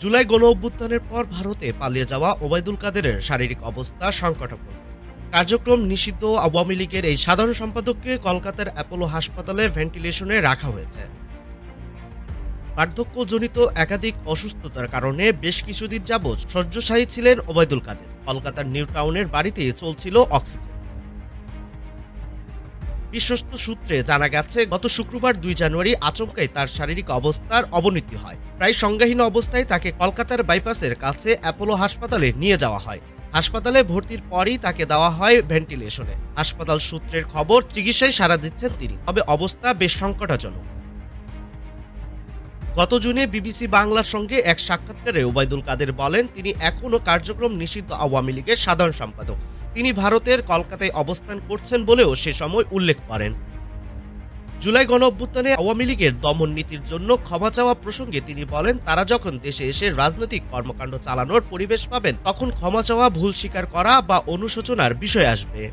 জুলাই গণ অভ্যুত্থানের পর ভারতে পালিয়ে যাওয়া ওবায়দুল কাদেরের শারীরিক অবস্থা সংকটাপন্ন কার্যক্রম নিষিদ্ধ আওয়ামী লীগের এই সাধারণ সম্পাদককে কলকাতার অ্যাপোলো হাসপাতালে ভেন্টিলেশনে রাখা হয়েছে। বার্ধক্যজনিত একাধিক অসুস্থতার কারণে বেশ কিছুদিন যাবৎ শয্যশায়ী ছিলেন ওবায়দুল কাদের। কলকাতার নিউ টাউনের বাড়িতে চলছিল অক্সিজেন। বিশ্বস্ত সূত্রে জানা গেছে, গত শুক্রবার দুই জানুয়ারি আচমকাই তার শারীরিক অবস্থার অবনতি হয়। প্রায় সংজ্ঞাহীন অবস্থায় তাকে কলকাতার বাইপাসের কাছে অ্যাপোলো হাসপাতালে নিয়ে যাওয়া হয়। হাসপাতালে ভর্তির পরই তাকে দেওয়া হয় ভেন্টিলেশনে। হাসপাতাল সূত্রের খবর, চিকিৎসায় সাড়া দিচ্ছেন তিনি। তবে অবস্থা বেশ সংকটাজনক। গত জুনে বিবিসি বাংলার সঙ্গে এক সাক্ষাৎকারে ওবায়দুল কাদের বলেন, তিনি এখনও কার্যক্রম নিষিদ্ধ আওয়ামী লীগের সাধারণ সম্পাদক। তিনি ভারতের কলকাতায় অবস্থান করছেন বলেও সে সময় উল্লেখ করেন। জুলাই গণ অভ্যুত্থানে আওয়ামী লীগের দমন নীতির জন্য ক্ষমা চাওয়া প্রসঙ্গে তিনি বলেন, তারা যখন দেশে এসে রাজনৈতিক কর্মকাণ্ড চালানোর পরিবেশ পাবেন, তখন ক্ষমা চাওয়া ভুল স্বীকার করা বা অনুশোচনার বিষয় আসবে।